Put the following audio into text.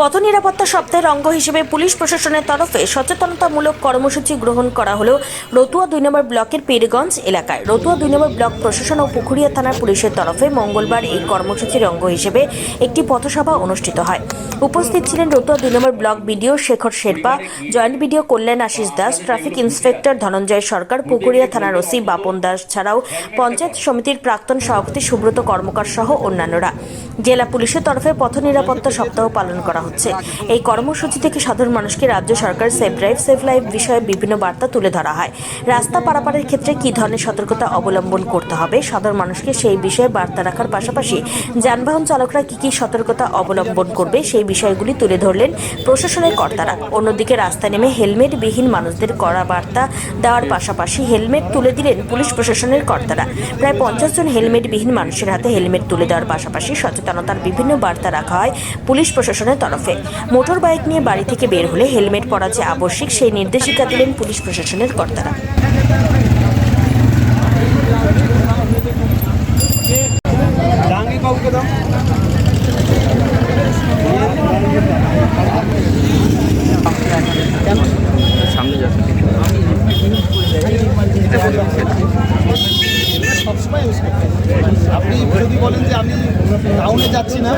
পথ নিরাপত্তা সপ্তাহের অঙ্গ হিসেবে পুলিশ প্রশাসনের তরফে সচেতনতামূলক কর্মসূচি গ্রহণ করা হলো রতুয়া দুই নম্বর ব্লকের পীরগঞ্জ এলাকায় রতুয়া দুই নম্বর ব্লক প্রশাসন ও পুকুরিয়া থানার পুলিশের তরফে মঙ্গলবার এই কর্মসূচির অঙ্গ হিসেবে একটি পথসভা অনুষ্ঠিত হয়। উপস্থিত ছিলেন রতুয়া দুই number block BDO Shekhar Sherpa, joint BDO Kalyan Ashis Das, traffic inspector Dhananjay Sarkar Pukuria থানার ওসি বাপন দাস ছাড়াও পঞ্চায়েত সমিতির প্রাক্তন সভাপতি সুব্রত কর্মকার সহ অন্যান্যরা। জেলা পুলিশের তরফে পথ নিরাপত্তা সপ্তাহ পালন করা হচ্ছে। এই কর্মসূচি থেকে সাধারণ মানুষকে রাজ্য সরকার সেফ ড্রাইভ সেফ লাইফ বিষয়ে বিভিন্ন বার্তা তুলে ধরা হয়। রাস্তা পারাপারের ক্ষেত্রে কী ধরনের সতর্কতা অবলম্বন করতে হবে? সাধারণ মানুষকে সেই বিষয়ে বার্তা রাখার পাশাপাশি যানবাহন চালকরা কী কী সতর্কতা অবলম্বন করবে? সেই বিষয়গুলি তুলে ধরলেন প্রশাসনের কর্তারা। অন্যদিকে রাস্তায় নেমে হেলমেট বিহীন মানুষদের কড়া বার্তা দেওয়ার পাশাপাশি হেলমেট তুলে দিলেন পুলিশ প্রশাসনের কর্তারা। প্রায় পঞ্চাশ জন হেলমেট বিহীন মানুষের হাতে হেলমেট তুলে দেওয়ার পাশাপাশি সচেতনতার বিভিন্ন বার্তা রাখা হয় পুলিশ প্রশাসনের তরফে মোটর বাইক নিয়ে বাড়ি থেকে বের হলে হেলমেট পরা যে আবশ্যিক, সেই নির্দেশিকা দিলেন পুলিশ প্রশাসনের কর্তারা। আপনি যদি বলেন যে আমি টাউনে যাচ্ছি না